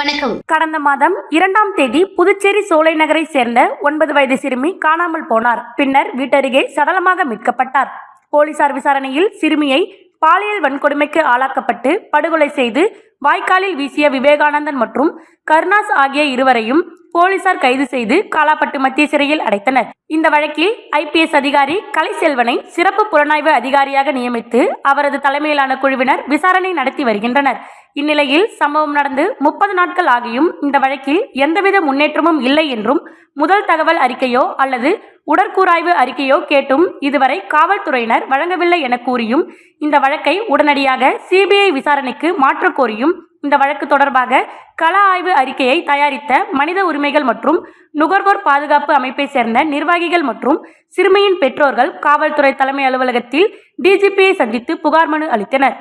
வணக்கம். கடந்த மாதம் இரண்டாம் தேதி புதுச்சேரி சோலை நகரை சேர்ந்த ஒன்பது வயது சிறுமி காணாமல் போனார். பின்னர் வீட்டருகே சடலமாக மீட்கப்பட்டார். போலீசார் விசாரணையில் சிறுமியை பாலியல் வன்கொடுமைக்கு ஆளாக்கப்பட்டு படுகொலை செய்து வாய்க்காலில் வீசிய விவேகானந்தன் மற்றும் கருணாஸ் ஆகிய இருவரையும் போலீசார் கைது செய்து காலாப்பட்டு மத்திய சிறையில் அடைத்தனர். இந்த வழக்கில் ஐபிஎஸ் அதிகாரி கலைசெல்வனை சிறப்பு புலனாய்வு அதிகாரியாக நியமித்து அவரது தலைமையிலான குழுவினர் விசாரணை நடத்தி வருகின்றனர். இந்நிலையில் சம்பவம் நடந்து முப்பது நாட்கள் ஆகியும் இந்த வழக்கில் எந்தவித முன்னேற்றமும் இல்லை என்றும் முதல் தகவல் அறிக்கையோ அல்லது உடற்கூராய்வு அறிக்கையோ கேட்டும் இதுவரை காவல்துறையினர் வழங்கவில்லை என கூறியும் இந்த வழக்கை உடனடியாக சிபிஐ விசாரணைக்கு மாற்றக் கோரியும் இந்த வழக்கு தொடர்பாக கள ஆய்வு அறிக்கையை தயாரித்த மனித உரிமைகள் மற்றும் நுகர்வோர் பாதுகாப்பு அமைப்பை சேர்ந்த நிர்வாகிகள் மற்றும் சிறுமியின் பெற்றோர்கள் காவல்துறை தலைமை அலுவலகத்தில் டிஜிபியை சந்தித்து புகார் மனு அளித்தனர்.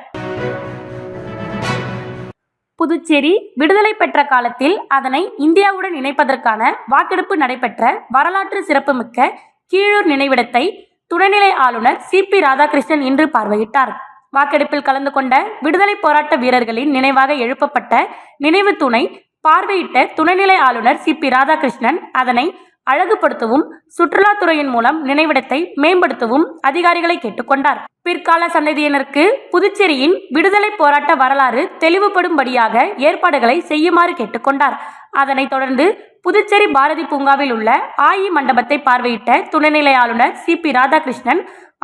புதுச்சேரி விடுதலை பெற்ற காலத்தில் அதனை இந்தியாவுடன் இணைப்பதற்கான வாக்கெடுப்பு நடைபெற்ற வரலாற்று சிறப்புமிக்க கீழூர் நினைவிடத்தை துணைநிலை ஆளுநர் சி பி ராதாகிருஷ்ணன் இன்று பார்வையிட்டார். வாக்கெடுப்பில் கலந்து கொண்ட விடுதலை போராட்ட வீரர்களின் நினைவாக எழுப்பப்பட்ட நினைவு தூணை பார்வையிட்ட துணைநிலை ஆளுநர் சி பி ராதாகிருஷ்ணன் அதனை அழகுபடுத்தவும் சுற்றுலாத்துறையின் மூலம் நினைவிடத்தை மேம்படுத்தவும் அதிகாரிகளை கேட்டுக்கொண்டார். பிற்கால சந்ததியினருக்கு புதுச்சேரியின் விடுதலை போராட்ட வரலாறு தெளிவுபடும்படியாக ஏற்பாடுகளை செய்யுமாறு கேட்டுக்கொண்டார். அதனைத் தொடர்ந்து புதுச்சேரி பாரதி பூங்காவில் உள்ள ஆயி மண்டபத்தை பார்வையிட்ட துணைநிலை ஆளுநர் சி. பி. ராதாகிருஷ்ணன்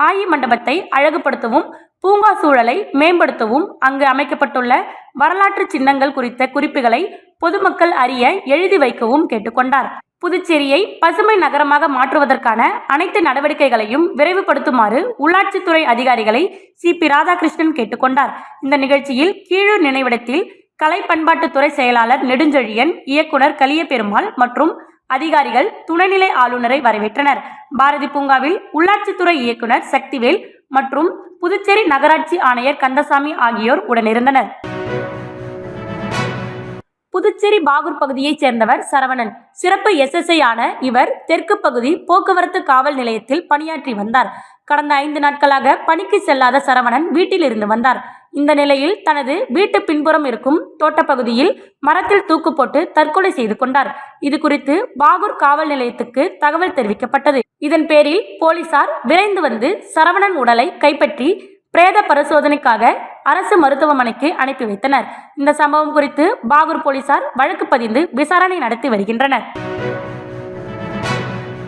ஆயி மண்டபத்தை அழகுபடுத்தவும் பூங்கா சூழலை மேம்படுத்தவும் அங்கு அமைக்கப்பட்டுள்ள வரலாற்று சின்னங்கள் குறித்த குறிப்புகளை பொதுமக்கள் அறிய எழுதி வைக்கவும் கேட்டுக்கொண்டார். புதுச்சேரியை பசுமை நகரமாக மாற்றுவதற்கான அனைத்து நடவடிக்கைகளையும் விரைவுபடுத்துமாறு உள்ளாட்சித்துறை அதிகாரிகளை சி. பி. ராதாகிருஷ்ணன் கேட்டுக்கொண்டார் இந்த நிகழ்ச்சியில் கீழூர் நினைவிடத்தில் கலை பண்பாட்டுத்துறை செயலாளர் நெடுஞ்செழியன் இயக்குனர் கலியபெருமாள் மற்றும் அதிகாரிகள் துணைநிலை ஆளுநரை வரவேற்றனர். பாரதி பூங்காவில் உள்ளாட்சித்துறை இயக்குனர் சக்திவேல் மற்றும் புதுச்சேரி நகராட்சி ஆணையர் கந்தசாமி ஆகியோர் உடனிருந்தனர். புதுச்சேரி பாகூர் பகுதியைச் சேர்ந்தவர் சரவணன். சிறப்பு எஸ்எஸ்ஐ ஆன இவர் தெற்கு பகுதி போக்குவரத்து காவல் நிலையத்தில் பணியாற்றி வந்தார். கடந்த ஐந்து நாட்களாக பணிக்கு செல்லாத சரவணன் வீட்டில் இருந்து வந்தார். இந்த நிலையில் தனது வீட்டு பின்புறம் இருக்கும் தோட்டப்பகுதியில் மரத்தில் தூக்கு போட்டு தற்கொலை செய்து கொண்டார். இது குறித்து பாகூர் காவல் நிலையத்துக்கு தகவல் தெரிவிக்கப்பட்டது. இதன் பேரில் போலீசார் விரைந்து வந்து சரவணன் உடலை கைப்பற்றி பிரேத பரிசோதனைக்காக அரசு மருத்துவமனைக்கு அனுப்பி வைத்தனர். இந்த சம்பவம் குறித்து பாகூர் போலீசார் வழக்கு பதிந்து விசாரணை நடத்தி வருகின்றனர்.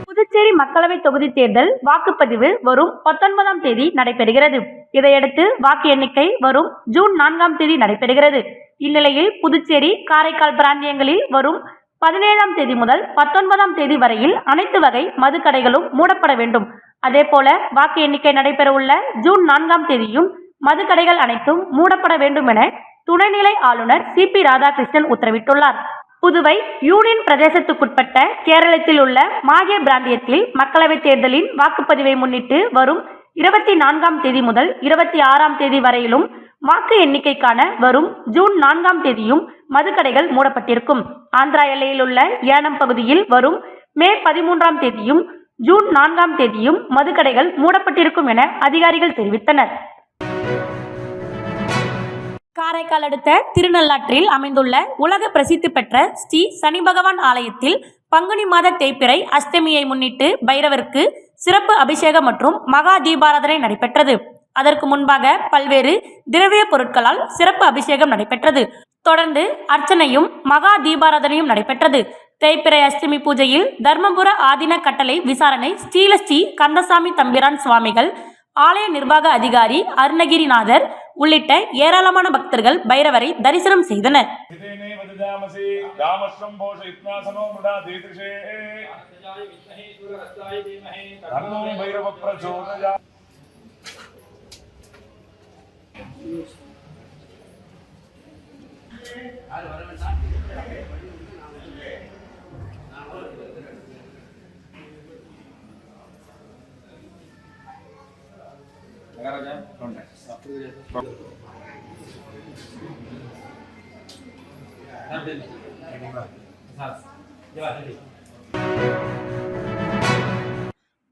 புதுச்சேரி மக்களவை தொகுதி தேர்தல் வாக்குப்பதிவு வரும் பத்தொன்பதாம் தேதி நடைபெறுகிறது. இதையடுத்து வாக்கு எண்ணிக்கை வரும் ஜூன் நான்காம் தேதி நடைபெறுகிறது. இந்நிலையில் புதுச்சேரி காரைக்கால் பிராந்தியங்களில் வரும் பதினேழாம் தேதி முதல் பத்தொன்பதாம் தேதி வரையில் அனைத்து வகை மதுக்கடைகளும் மூடப்பட வேண்டும். அதேபோல வாக்கு எண்ணிக்கை நடைபெறவுள்ள ஜூன் நான்காம் தேதியும் மதுக்கடைகள் அனைத்தும் மூடப்பட வேண்டும் என துணைநிலை ஆளுநர் சி பி ராதாகிருஷ்ணன் உத்தரவிட்டுள்ளார். புதுவை யூனியன் பிரதேசத்துக்குட்பட்ட கேரளத்தில் உள்ள மாஹே பிராந்தியத்தில் மக்களவைத் தேர்தலின் வாக்குப்பதிவை முன்னிட்டு வரும் இருபத்தி நான்காம் தேதி முதல் இருபத்தி ஆறாம் தேதி வரையிலும் வாக்கு எண்ணிக்கைக்கான வரும் ஜூன் நான்காம் தேதியும் மதுக்கடைகள் மூடப்பட்டிருக்கும். ஆந்திரா எல்லையில் உள்ள ஏனம் பகுதியில் வரும் மே பதிமூன்றாம் தேதியும் ஜூன் நான்காம் தேதியும் மதுக்கடைகள் மூடப்பட்டிருக்கும் என அதிகாரிகள் தெரிவித்தனர். காரைக்கால் அடுத்த திருநள்ளாற்றில் அமைந்துள்ள உலக பிரசித்தி பெற்ற ஸ்ரீ சனி பகவான் ஆலயத்தில் பங்குனி மாத தேய்பிறை அஷ்டமியை முன்னிட்டு பைரவருக்கு சிறப்பு அபிஷேகம் மற்றும் மகா தீபாராதனை நடைபெற்றது. அதற்கு முன்பாக பல்வேறு திரவிய பொருட்களால் சிறப்பு அபிஷேகம் நடைபெற்றது. தொடர்ந்து அர்ச்சனையும் மகா தீபாராதனையும் நடைபெற்றது. தேய்பிறை அஷ்டமி பூஜையில் தர்மபுர ஆதீன கட்டளை விசாரணை ஸ்ரீலஸ்ரீ கந்தசாமி தம்பிரான் சுவாமிகள் ஆலய நிர்வாக அதிகாரி அருணகிரிநாதர் உள்ளிட்ட ஏராளமான பக்தர்கள் பைரவரை தரிசனம் செய்தனர். அது வர வேண்டாம்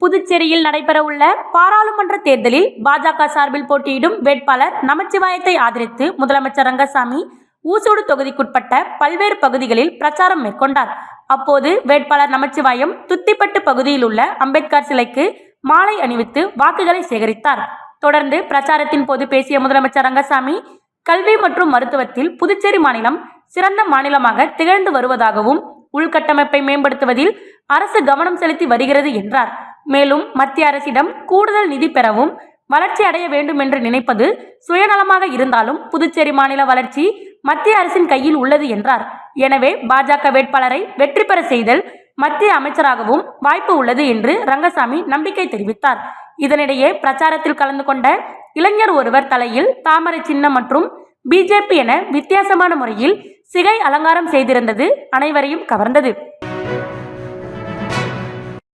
புதுச்சேரியில் நடைபெறவுள்ள பாராளுமன்ற தேர்தலில் பாஜக சார்பில் போட்டியிடும் வேட்பாளர் நமச்சிவாயத்தை ஆதரித்து முதலமைச்சர் ரங்கசாமி ஊசோடு தொகுதிக்குட்பட்ட பல்வேறு பகுதிகளில் பிரச்சாரம் மேற்கொண்டார். அப்போது வேட்பாளர் நமச்சிவாயம் துத்திப்பட்டு பகுதியில் உள்ள அம்பேத்கர் சிலைக்கு மாலை அணிவித்து வாக்குகளை சேகரித்தார். தொடர்ந்து பிரச்சாரத்தின் போது பேசிய முதலமைச்சர் ரங்கசாமி கல்வி மற்றும் மருத்துவத்தில் புதுச்சேரி மாநிலம் சிறந்த மாநிலமாக திகழ்ந்து வருவதாகவும் உள்கட்டமைப்பை மேம்படுத்துவதில் அரசு கவனம் செலுத்தி வருகிறது என்றார். மேலும் மத்திய அரசிடம் கூடுதல் நிதி பெறவும் வளர்ச்சி அடைய வேண்டும் என்று நினைப்பது சுயநலமாக இருந்தாலும் புதுச்சேரி மாநில வளர்ச்சி மத்திய அரசின் கையில் உள்ளது என்றார். எனவே பாஜக வேட்பாளரை வெற்றி பெற செய்தல் மத்திய அமைச்சராகவும் வாய்ப்பு உள்ளது என்று ரங்கசாமி நம்பிக்கை தெரிவித்தார். இதனிடையே பிரச்சாரத்தில் கலந்து கொண்ட இளைஞர் ஒருவர் தலையில் தாமரை சின்னம் மற்றும் பிஜேபி என வித்தியாசமான முறையில் சிகை அலங்காரம் செய்திருந்தது அனைவரையும் கவர்ந்தது.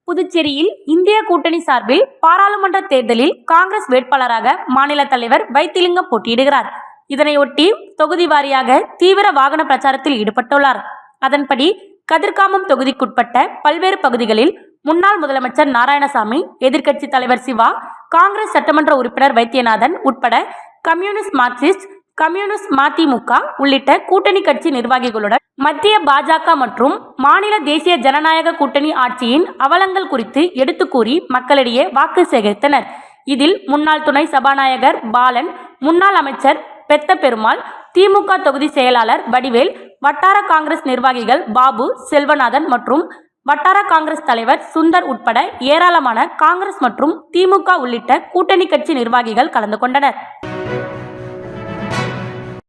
புதுச்சேரியில் இந்திய கூட்டணி சார்பில் பாராளுமன்ற தேர்தலில் காங்கிரஸ் வேட்பாளராக மாநில தலைவர் வைத்திலிங்கம் போட்டியிடுகிறார். இதனையொட்டி தொகுதி வாரியாக தீவிர வாகன பிரச்சாரத்தில் ஈடுபட்டுள்ளார். அதன்படி கதிர்காமம் தொகுதிக்குட்பட்ட பல்வேறு பகுதிகளில் முன்னாள் முதலமைச்சர் நாராயணசாமி எதிர்க்கட்சி தலைவர் சிவா காங்கிரஸ் சட்டமன்ற உறுப்பினர் வைத்தியநாதன் உட்பட கம்யூனிஸ்ட் மார்க்சிஸ்ட் கம்யூனிஸ்ட் மதிமுக உள்ளிட்ட கூட்டணி கட்சி நிர்வாகிகளுடன் மத்திய பாஜக மற்றும் மாநில தேசிய ஜனநாயக கூட்டணி ஆட்சியின் அவலங்கள் குறித்து எடுத்து கூறி மக்களிடையே வாக்கு சேகரித்தனர். இதில் முன்னாள் துணை சபாநாயகர் பாலன் முன்னாள் அமைச்சர் பெத்த பெருமாள் திமுக தொகுதி செயலாளர் வடிவேல் வட்டார காங்கிரஸ் நிர்வாகிகள் பாபு செல்வநாதன் மற்றும் வட்டார காங்கிரஸ் தலைவர் சுந்தர் உட்பட ஏராளமான காங்கிரஸ் மற்றும் திமுக உள்ளிட்ட கூட்டணி கட்சி நிர்வாகிகள் கலந்து கொண்டனர்.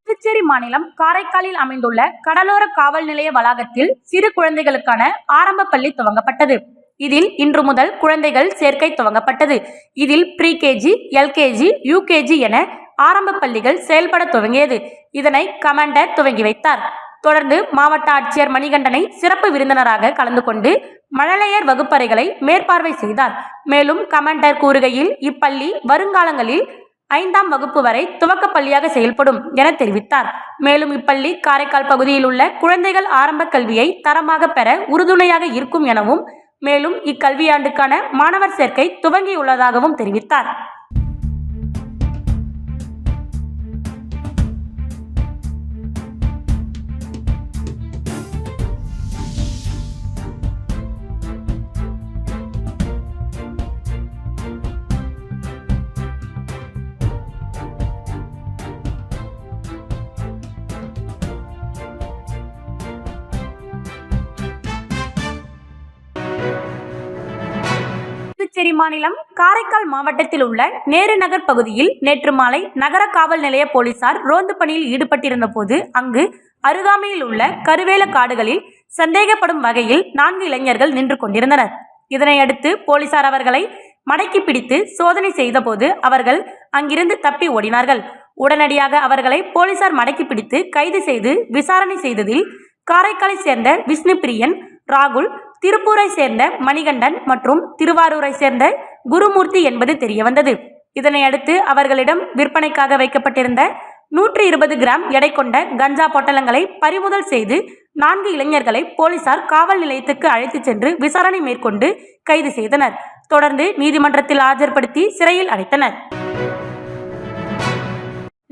புதுச்சேரி மாநிலம் காரைக்காலில் அமைந்துள்ள கடலோர காவல் நிலைய வளாகத்தில் சிறு குழந்தைகளுக்கான ஆரம்ப பள்ளி துவங்கப்பட்டது. இதில் இன்று முதல் குழந்தைகள் சேர்க்கை துவங்கப்பட்டது. இதில் ப்ரீ கேஜி எல்கேஜி யூகேஜி என ஆரம்ப பள்ளிகள் செயல்பட துவங்கியது. இதனை கமாண்டர் துவங்கி வைத்தார். தொடர்ந்து மாவட்ட ஆட்சியர் மணிகண்டனை சிறப்பு விருந்தினராக கலந்து கொண்டு மழலையர் வகுப்பறைகளை மேற்பார்வை செய்தார். மேலும் கமாண்டர் கூறுகையில் இப்பள்ளி வருங்காலங்களில் ஐந்தாம் வகுப்பு வரை துவக்கப் பள்ளியாக செயல்படும் என தெரிவித்தார். மேலும் இப்பள்ளி காரைக்கால் பகுதியில் உள்ள குழந்தைகள் ஆரம்ப கல்வியை தரமாக பெற உறுதுணையாக இருக்கும் எனவும் மேலும் இக்கல்வியாண்டுக்கான மாணவர் சேர்க்கை துவங்கியுள்ளதாகவும் தெரிவித்தார். புதுச்சேரி மாநிலம் காரைக்கால் மாவட்டத்தில் உள்ள நேரு நகர் பகுதியில் நேற்று மாலை நகர காவல் நிலைய போலீசார் ரோந்து பணியில் ஈடுபட்டிருந்த போது அங்கு அருகாமையில் உள்ள கருவேல காடுகளில் சந்தேகப்படும் வகையில் நான்கு இளைஞர்கள் நின்று கொண்டிருந்தனர். இதனையடுத்து போலீசார் அவர்களை மடக்கி பிடித்து சோதனை செய்தபோது அவர்கள் அங்கிருந்து தப்பி ஓடினார்கள். உடனடியாக அவர்களை போலீசார் மடக்கி பிடித்து கைது செய்து விசாரணை செய்ததில் காரைக்காலை சேர்ந்த விஷ்ணு பிரியன் ராகுல் திருப்பூரை சேர்ந்த மணிகண்டன் மற்றும் திருவாரூரை சேர்ந்த குருமூர்த்தி என்பது தெரியவந்தது. இதனையடுத்து அவர்களிடம் விற்பனைக்காக வைக்கப்பட்டிருந்த நூற்றி இருபது கிராம் எடை கொண்ட கஞ்சா பொட்டலங்களை பறிமுதல் செய்து நான்கு இளைஞர்களை போலீசார் காவல் நிலையத்துக்கு அழைத்துச் சென்று விசாரணை மேற்கொண்டு கைது செய்தனர். தொடர்ந்து நீதிமன்றத்தில் ஆஜர்படுத்தி சிறையில் அடைத்தனர்.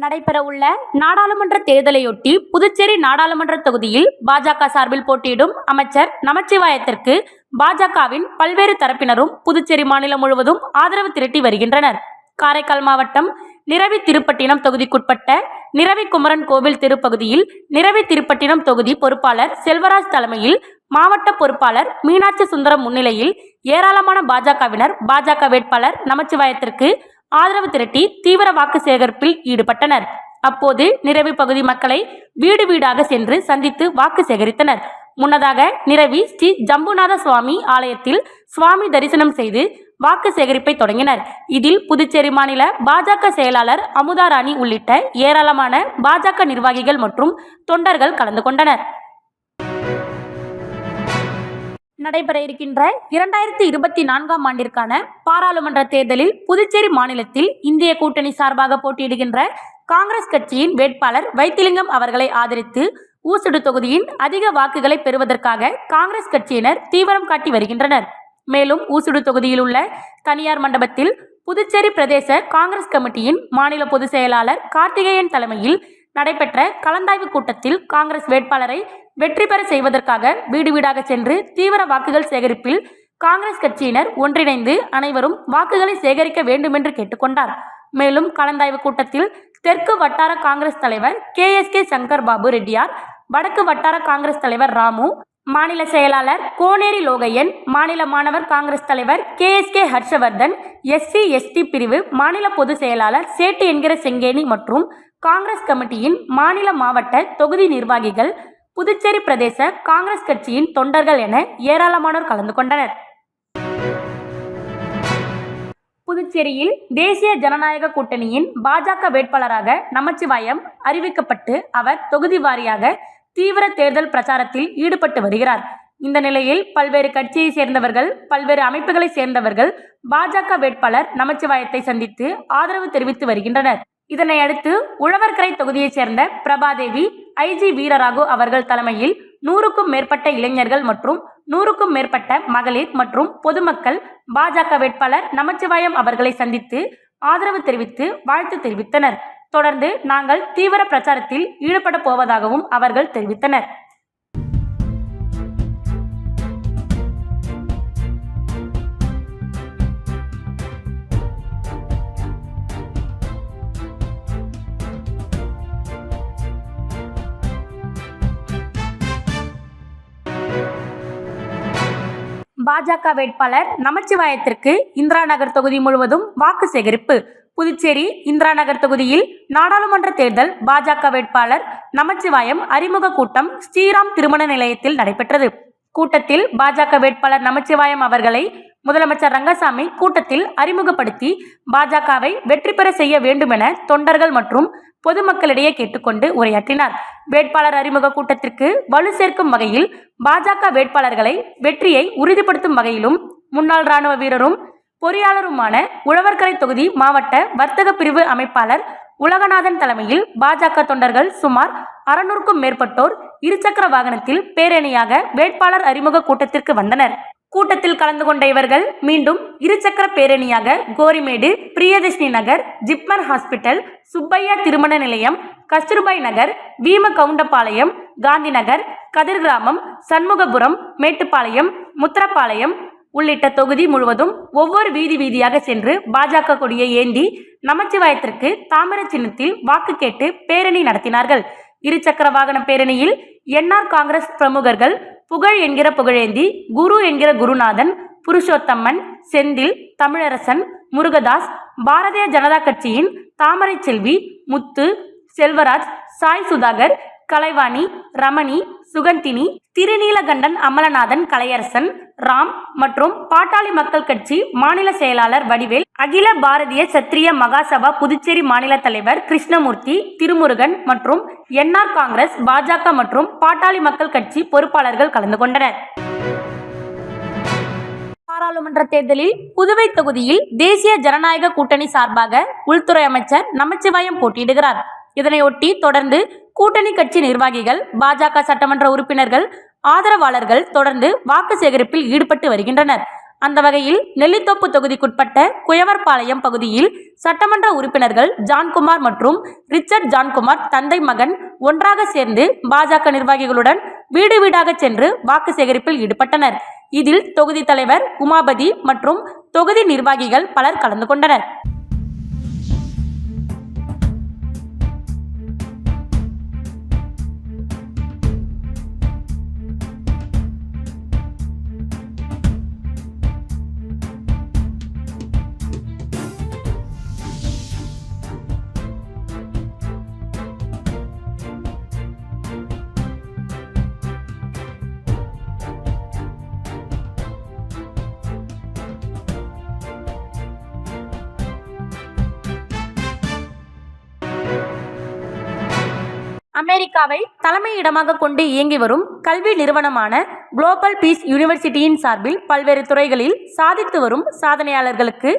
நடைபெறவுள்ள நாடாளுமன்ற தேர்தலையொட்டி புதுச்சேரி நாடாளுமன்ற தொகுதியில் பாஜக சார்பில் போட்டியிடும் அமைச்சர் நமச்சிவாயத்திற்கு பாஜகவின் பல்வேறு தரப்பினரும் புதுச்சேரி மாநிலம் முழுவதும் ஆதரவு திரட்டி வருகின்றனர். காரைக்கால் மாவட்டம் நிரவி திருப்பட்டினம் தொகுதிக்குட்பட்ட நிரவி குமரன் கோவில் திருப்பகுதியில் நிரவி திருப்பட்டினம் தொகுதி பொறுப்பாளர் செல்வராஜ் தலைமையில் மாவட்ட பொறுப்பாளர் மீனாட்சி சுந்தரம் முன்னிலையில் ஏராளமான பாஜகவினர் பாஜக வேட்பாளர் நமச்சிவாயத்திற்கு ஆதரவு திரட்டி தீவிர வாக்கு சேகரிப்பில் ஈடுபட்டனர். அப்போது நிரவி பகுதி மக்களை வீடு வீடாக சென்று சந்தித்து வாக்கு சேகரித்தனர். முன்னதாக நிரவி ஸ்ரீ ஜம்புநாத சுவாமி ஆலயத்தில் சுவாமி தரிசனம் செய்து வாக்கு சேகரிப்பை தொடங்கினர். இதில் புதுச்சேரி மாநில பாஜக செயலாளர் அமுதாராணி உள்ளிட்ட ஏராளமான பாஜக நிர்வாகிகள் மற்றும் தொண்டர்கள் கலந்து கொண்டனர். நடைபெற இருக்கின்ற இரண்டாயிரத்தி இருபத்தி நான்காம் ஆண்டிற்கான பாராளுமன்ற தேர்தலில் புதுச்சேரி மாநிலத்தில் இந்திய கூட்டணி சார்பாக போட்டியிடுகின்ற காங்கிரஸ் கட்சியின் வேட்பாளர் வைத்திலிங்கம் அவர்களை ஆதரித்து ஊசுடு தொகுதியின் அதிக வாக்குகளை பெறுவதற்காக காங்கிரஸ் கட்சியினர் தீவிரம் காட்டி வருகின்றனர். மேலும் ஊசுடு தொகுதியில் உள்ள தனியார் மண்டபத்தில் புதுச்சேரி பிரதேச காங்கிரஸ் கமிட்டியின் மாநில பொதுச் செயலாளர் கார்த்திகேயன் தலைமையில் நடைபெற்ற கலந்தாய்வு கூட்டத்தில் காங்கிரஸ் வேட்பாளரை வெற்றி பெற செய்வதற்காக வீடு வீடாக சென்று தீவிர வாக்குகள் சேகரிப்பில் காங்கிரஸ் கட்சியினர் ஒன்றிணைந்து அனைவரும் வாக்குகளை சேகரிக்க வேண்டுமென்று கேட்டுக்கொண்டார். மேலும் கலந்தாய்வு கூட்டத்தில் தெற்கு வட்டார காங்கிரஸ் தலைவர் K S K Shankar Babu Reddiyar வடக்கு வட்டார காங்கிரஸ் தலைவர் ராமு மாநில செயலாளர் கோனேரி லோகையன் மாநில மாணவர் காங்கிரஸ் தலைவர் K S K Harshavardhan SC ST பிரிவு மாநில பொதுச் செயலாளர் சேட்டு என்கிற செங்கேணி மற்றும் காங்கிரஸ் கமிட்டியின் மாநில மாவட்ட தொகுதி நிர்வாகிகள் புதுச்சேரி பிரதேச காங்கிரஸ் கட்சியின் தொண்டர்கள் என ஏராளமானோர் கலந்து கொண்டனர். புதுச்சேரியில் தேசிய ஜனநாயக கூட்டணியின் பாஜக வேட்பாளராக நமச்சிவாயம் அறிவிக்கப்பட்டு அவர் தொகுதி வாரியாக தீவிர தேர்தல் பிரச்சாரத்தில் ஈடுபட்டு வருகிறார். இந்த நிலையில் பல்வேறு கட்சியை சேர்ந்தவர்கள் பல்வேறு அமைப்புகளை சேர்ந்தவர்கள் பாஜக வேட்பாளர் நமச்சிவாயத்தை சந்தித்து ஆதரவு தெரிவித்து வருகின்றனர். இதனை அடுத்து உழவர்கரை தொகுதியைச் சேர்ந்த பிரபாதேவி ஐஜி வீரராகு அவர்கள் தலைமையில் நூறுக்கும் மேற்பட்ட இளைஞர்கள் மற்றும் நூறுக்கும் மேற்பட்ட மகளிர் மற்றும் பொதுமக்கள் பாஜக வேட்பாளர் நமச்சிவாயம் அவர்களை சந்தித்து ஆதரவு தெரிவித்து வாழ்த்து தெரிவித்தனர். தொடர்ந்து நாங்கள் தீவிர பிரச்சாரத்தில் ஈடுபட போவதாகவும் அவர்கள் தெரிவித்தனர். பாஜக வேட்பாளர் நமச்சிவாயத்திற்கு இந்திரா நகர் தொகுதி முழுவதும் வாக்கு சேகரிப்பு. புதுச்சேரி இந்திரா நகர் தொகுதியில் நாடாளுமன்ற தேர்தல் பாஜக வேட்பாளர் நமச்சிவாயம் அறிமுக கூட்டம் ஸ்ரீராம் திருமண நிலையத்தில் நடைபெற்றது. கூட்டத்தில் பாஜக வேட்பாளர் நமச்சிவாயம் அவர்களை முதலமைச்சர் ரங்கசாமி கூட்டத்தில் அறிமுகப்படுத்தி பாஜகவை வெற்றி பெற செய்ய வேண்டுமென தொண்டர்கள் மற்றும் பொதுமக்களிடையே கேட்டுக்கொண்டு உரையாற்றினார். வேட்பாளர் அறிமுக கூட்டத்திற்கு வலு சேர்க்கும் வகையில் பாஜக வேட்பாளர்களை வெற்றியை உறுதிப்படுத்தும் வகையிலும் முன்னாள் ராணுவ வீரரும் பொறியாளருமான உழவர்கரை தொகுதி மாவட்ட வர்த்தக பிரிவு அமைப்பாளர் உலகநாதன் தலைமையில் பாஜக தொண்டர்கள் சுமார் அறுநூறுக்கும் மேற்பட்டோர் இருசக்கர வாகனத்தில் பேரணியாக வேட்பாளர் அறிமுக கூட்டத்திற்கு வந்தனர். கூட்டத்தில் கலந்து கொண்ட இவர்கள் மீண்டும் இருசக்கர பேரணியாக கோரிமேடு பிரியதர்ஷினி நகர் ஜிப்மர் ஹாஸ்பிட்டல் சுப்பையா திருமண நிலையம் கஸ்தூர்பாய் நகர் வீம கவுண்டபாளையம் காந்தி நகர் கதிர் கிராமம் சண்முகபுரம் மேட்டுப்பாளையம் முத்திரப்பாளையம் உள்ளிட்ட தொகுதி முழுவதும் ஒவ்வொரு வீதி வீதியாக சென்று பாஜக கொடியை ஏந்தி நமச்சிவாயத்திற்கு தாமர சின்னத்தில் வாக்கு கேட்டு பேரணி நடத்தினார்கள். இருசக்கர வாகன பேரணியில் என்ஆர் காங்கிரஸ் பிரமுகர்கள் புகழ் என்கிற புகழேந்தி குரு என்கிற குருநாதன் புருஷோத்தம்மன் செந்தில் தமிழரசன் முருகதாஸ் பாரதிய ஜனதா கட்சியின் தாமரை செல்வி முத்து செல்வராஜ் சாய் சுதாகர் கலைவாணி ரமணி சுகந்தினி திருநீலகண்டன் அமலநாதன் கலையரசன் ராம் மற்றும் பாட்டாளி மக்கள் கட்சி மாநில செயலாளர் வடிவேல் அகில பாரதிய சத்திரிய மகாசபா புதுச்சேரி மாநில தலைவர் கிருஷ்ணமூர்த்தி திருமுருகன் மற்றும் என்ஆர் காங்கிரஸ் பாஜக மற்றும் பாட்டாளி மக்கள் கட்சி பொறுப்பாளர்கள் கலந்து கொண்டனர். பாராளுமன்ற தேர்தலில் புதுவை தொகுதியில் தேசிய ஜனநாயக கூட்டணி சார்பாக உள்துறை அமைச்சர் நமச்சிவாயம் போட்டியிடுகிறார். இதனையொட்டி தொடர்ந்து கூட்டணி கட்சி நிர்வாகிகள் பாஜக சட்டமன்ற உறுப்பினர்கள் ஆதரவாளர்கள் தொடர்ந்து வாக்கு சேகரிப்பில் ஈடுபட்டு வருகின்றனர். அந்த வகையில் நெல்லித்தோப்பு தொகுதிக்குட்பட்ட குயவர்பாளையம் பகுதியில் சட்டமன்ற உறுப்பினர்கள் ஜான்குமார் மற்றும் ரிச்சர்ட் ஜான்குமார் தந்தை மகன் ஒன்றாக சேர்ந்து பாஜக நிர்வாகிகளுடன் வீடு வீடாக சென்று வாக்கு சேகரிப்பில் ஈடுபட்டனர். இதில் தொகுதி தலைவர் உமாபதி மற்றும் தொகுதி நிர்வாகிகள் பலர் கலந்து கொண்டனர். அமெரிக்காவை தலைமையிடமாக கொண்டு இயங்கி வரும் கல்வி நிறுவனமான குளோபல் பீஸ் யூனிவர்சிட்டியின் சார்பில் பல்வேறு துறைகளில் சாதித்து வரும் சாதனையாளர்களுக்கு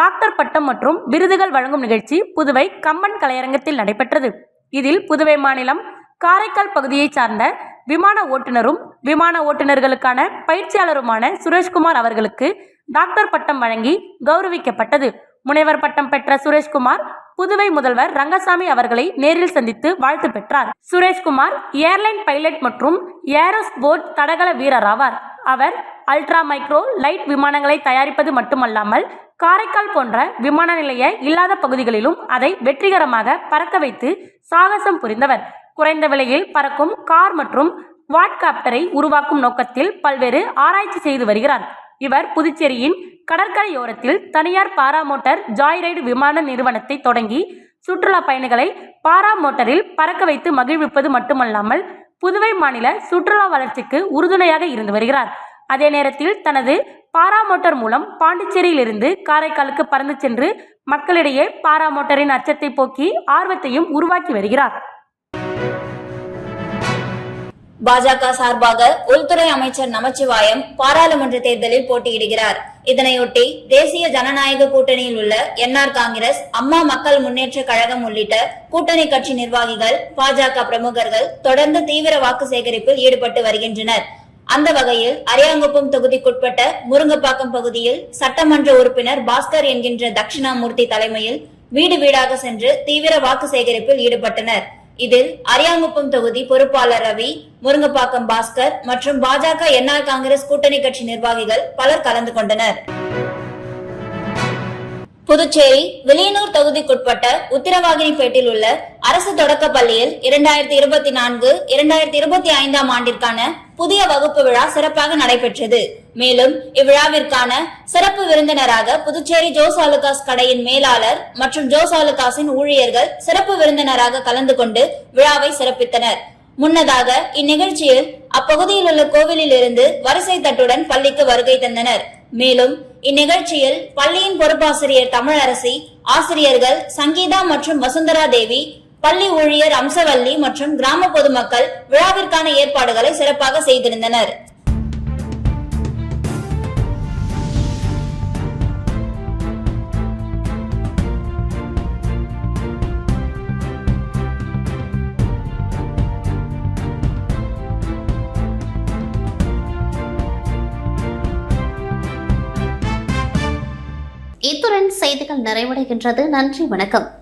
டாக்டர் பட்டம் மற்றும் விருதுகள் வழங்கும் நிகழ்ச்சி புதுவை கம்பன் கலையரங்கத்தில் நடைபெற்றது. இதில் புதுவை மாநிலம் காரைக்கால் பகுதியைச் சார்ந்த விமான ஓட்டுநரும் விமான ஓட்டுநர்களுக்கான பயிற்சியாளருமான சுரேஷ்குமார் அவர்களுக்கு டாக்டர் பட்டம் வழங்கி கௌரவிக்கப்பட்டது. முனைவர் பட்டம் பெற்ற சுரேஷ்குமார் புதுவை முதல்வர் ரங்கசாமி அவர்களை நேரில் சந்தித்து வாழ்த்து பெற்றார். சுரேஷ்குமார் ஏர்லைன் பைலட் மற்றும் ஏரோஸ்போர்ட் தடகள வீரர் ஆவார். அவர் அல்ட்ரா மைக்ரோ லைட் விமானங்களை தயாரிப்பது மட்டுமல்லாமல் காரைக்கால் போன்ற விமான நிலைய இல்லாத பகுதிகளிலும் அதை வெற்றிகரமாக பறக்க வைத்து சாகசம் புரிந்தவர். குறைந்த விலையில் பறக்கும் கார் மற்றும் வாட்காப்டரை உருவாக்கும் நோக்கத்தில் பல்வேறு ஆராய்ச்சி செய்து வருகிறார். இவர் புதுச்சேரியின் கடற்கரையோரத்தில் தனியார் பாராமோட்டர் ஜாய் ரைடு விமான நிறுவனத்தை தொடங்கி சுற்றுலா பயணிகளை பாராமோட்டரில் பறக்க வைத்து மகிழ்விப்பது மட்டுமல்லாமல் புதுவை மாநில சுற்றுலா வளர்ச்சிக்கு உறுதுணையாக இருந்து வருகிறார். அதே நேரத்தில் தனது பாராமோட்டர் மூலம் பாண்டிச்சேரியிலிருந்து காரைக்காலுக்கு பறந்து சென்று மக்களிடையே பாராமோட்டரின் அச்சத்தை போக்கி ஆர்வத்தையும் உருவாக்கி வருகிறார். பாஜக சார்பாக உள்துறை அமைச்சர் நமச்சிவாயம் பாராளுமன்ற தேர்தலில் போட்டியிடுகிறார். இதனையொட்டி தேசிய ஜனநாயக கூட்டணியில் உள்ள என்ஆர் காங்கிரஸ் அம்மா மக்கள் முன்னேற்ற கழகம் உள்ளிட்ட கூட்டணி கட்சி நிர்வாகிகள் பாஜக பிரமுகர்கள் தொடர்ந்து தீவிர வாக்கு சேகரிப்பில் ஈடுபட்டு வருகின்றனர். அந்த வகையில் அரியாங்குப்பம் தொகுதிக்குட்பட்ட முருங்கப்பாக்கம் பகுதியில் சட்டமன்ற உறுப்பினர் பாஸ்கர் என்கின்ற தட்சிணாமூர்த்தி தலைமையில் வீடு வீடாக சென்று தீவிர வாக்கு சேகரிப்பில் ஈடுபட்டனர். இதில் அரியாங்குப்பம் தொகுதி பொறுப்பாளர் ரவி முருங்கப்பாக்கம் பாஸ்கர் மற்றும் பாஜக என்ஆர் காங்கிரஸ் கூட்டணி கட்சி நிர்வாகிகள் பலர் கலந்து கொண்டனர். புதுச்சேரி வெளியனூர் தொகுதிக்குட்பட்ட உத்தரவாகினிப்பேட்டில் உள்ள அரசு தொடக்க பள்ளியில் இரண்டாயிரத்தி இருபத்தி நான்கு இரண்டாயிரத்தி இருபத்தி ஐந்தாம் ஆண்டிற்கான புதிய வகுப்பு விழா சிறப்பாக நடைபெற்றது. மேலும் இவ்விழாவிற்கான சிறப்பு விருந்தினராக புதுச்சேரி ஜோஸ் ஆலுகாஸ் கடையின் மேலாளர் மற்றும் ஜோஸ் ஆலுகாஸின் ஊழியர்கள் சிறப்பு விருந்தினராக கலந்து கொண்டு விழாவை சிறப்பித்தனர். முன்னதாக இந்நிகழ்ச்சியில் அப்பகுதியில் உள்ள கோவிலில் இருந்து வரிசை தட்டுடன் பள்ளிக்கு வருகை தந்தனர். மேலும் இந்நிகழ்ச்சியில் பள்ளியின் பொறுப்பாசிரியர் தமிழரசி ஆசிரியர்கள் சங்கீதா மற்றும் வசுந்தரா தேவி பள்ளி ஊழியர் அம்சவல்லி மற்றும் கிராம பொதுமக்கள் விழாவிற்கான ஏற்பாடுகளை சிறப்பாக செய்திருந்தனர். இத்துடன் செய்திகள் நிறைவடைகின்றது. நன்றி வணக்கம்.